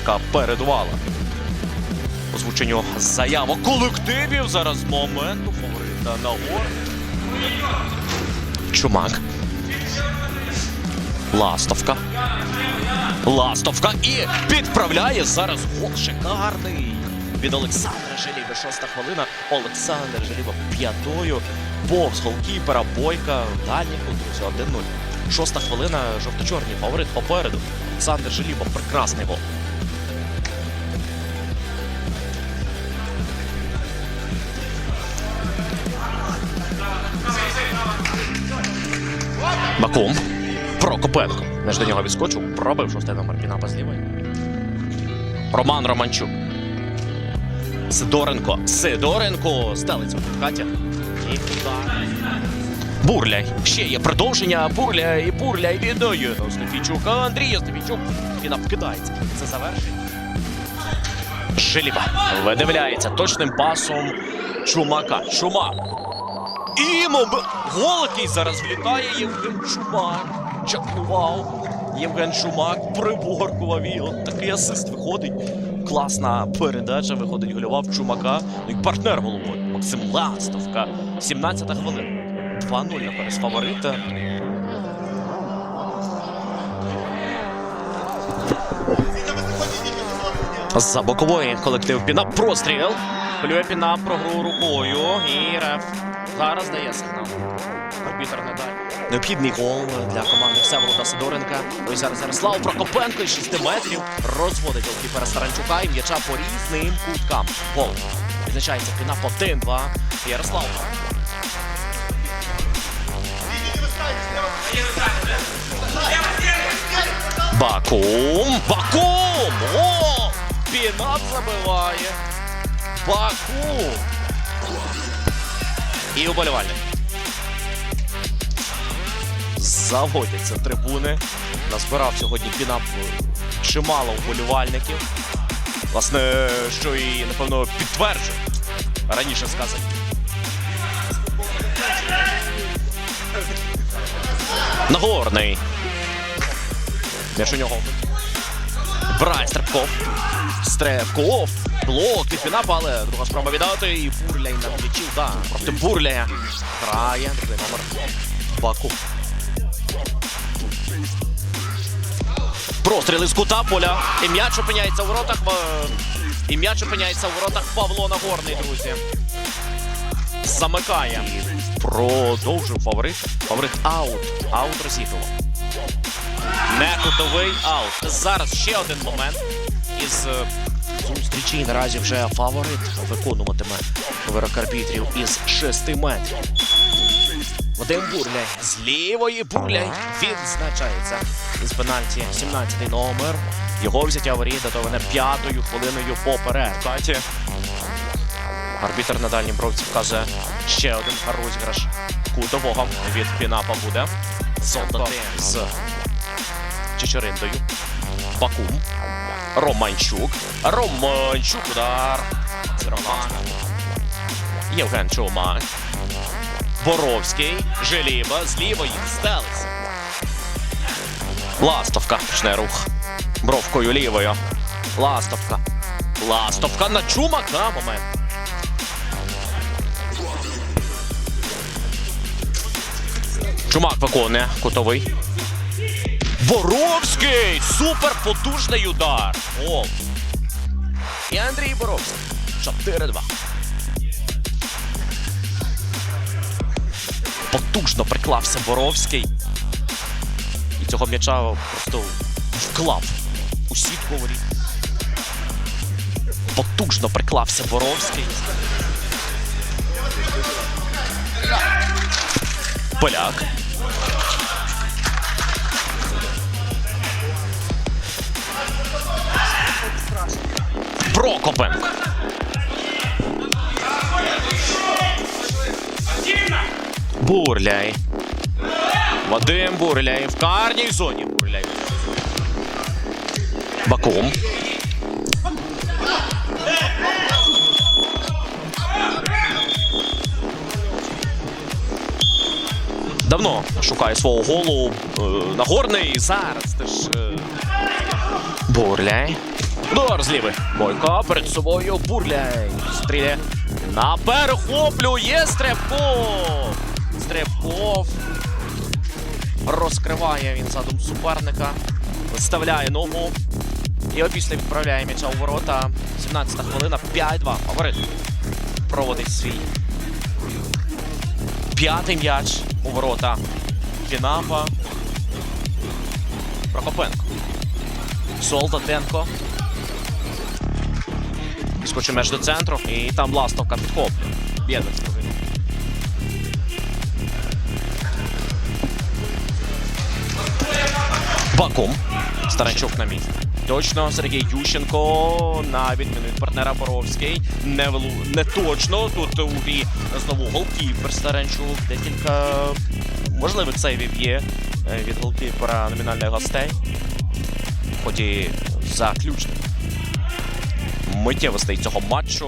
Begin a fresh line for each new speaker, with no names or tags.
яка передувала озвученню заявок колективів. Зараз моменту фаворита на гор. Чумак. Ластовка. Ластовка і підправляє зараз гол шикарний від Олександра Желіби. Шоста хвилина. Олександр Желіба п'ятою. Повз голкіпера Бойка. Дальній друзі, 1-0. Шоста хвилина. Жовто-чорний фаворит попереду. Олександр Желіба. Прекрасний гол. Бакум. Прокопенко. Меж до нього відскочив. Пробив шостий номер Пінапа з лівої. Роман Романчук. Сидоренко. Сидоренко. Стелиться в хаті. І удар. Бурляй. Ще є продовження. Бурляй, бурляй віддає. до Стефійчука. Андрія Стефійчук. Пінап кидається. Це завершення. Жиліба видивляється точним пасом Чумака. Чумак. І моб... гол який зараз влітає Євген Чумак. Чакував. Євген Чумак приборкував і от такий асист виходить. Класна передача виходить гольовав Чумака. Ну і партнер головою. Максим Ластовка. 17-та хвилина. 2-0 на фаворита. За бокової колектив Піна простріл. Полює Піна про гру рукою. І реф зараз дає сигнал. Арбітер не дає. Необхідний гол для команди Всеволода Сидоренка. Ось зараз Ярослав Прокопенко із 6 метрів розводить голкіпера Старанчука і м'яча по різним куткам. Гол. Відзначається Піна по 1-2. Ярослав. Бакум! Бакум! О! Пінап забиває. Бакум! І уболівальник. Заводяться трибуни. Назбирав сьогодні Пінап чимало вболівальників. Власне, що і, напевно, підтверджує раніше сказано. Нагорний. Між у нього. Брай Стрибков. Стрибков. Блок від Пінапа, але друга спроба віддати. І Бурляй на м'ячі. Да, проти Бурляя. Грає. Другий номер. Баку. Простріл із кута поля. І м'яч опиняється в воротах. І м'яч опиняється в воротах Павло Нагорний, друзі. Замикає. Продовжив фаворит. Фаворит аут. Аут розігрував. Не кутовий аут. Зараз ще один момент із е, зустрічі. Наразі вже фаворит виконуватиме вирок арбітрів із 6 метрів. Вадим Бурляй з лівої Бурляй відзначається із пенальті 17 номер. Його взяття воріт датоване п'ятою хвилиною поперед. Каті. Арбітр на дальній бровці вказує ще один розіграш кутового від Пінапа буде. Золото з Чечериндою. Бакум. Романчук. Романчук. Удар. Роман. Євген Чумак. Боровський. Желіба. З лівої. Стелиться. Ластовка. Почне рух. Бровкою лівою. Ластовка. Ластовка на Чумака. Момент. Чумак виконує кутовий. Боровський! Супер потужний удар! Гол. І Андрій Боровський. 4-2. Потужно приклався Боровський. І цього м'яча просто вклав у сітку воріт. Потужно приклався Боровський. Поляк. Прокопенко. Бурляй. Вадим Бурляй. В карній зоні Бурляй. Бакум. Давно шукає свого голу е, Нагорний. Зараз теж. Е... Бурляй. Удар зліви. Бойко перед собою бурляй. Стріляє. На перехоплює. Стрибков. Розкриває він задум суперника. Виставляє ногу. І опісля відправляє м'яча у ворота. 17 хвилина, 5-2. Фаворит проводить свій. П'ятий м'яч у ворота. Фінапа. Прокопенко. Солдатенко. Скоче м'яч до центру. І там ластовка підхоплює. Бєдник зробив. Бакум. Старанчук на місці. Точно, Сергій Ющенко на відміну від партнера Боровський. Не, велу... не точно. Тут у грі знову голкіпер Старанчук. Декілька можливих сейвів є е, від голкіпера номінальних гостей. Ході заключних миттєвостей цього матчу.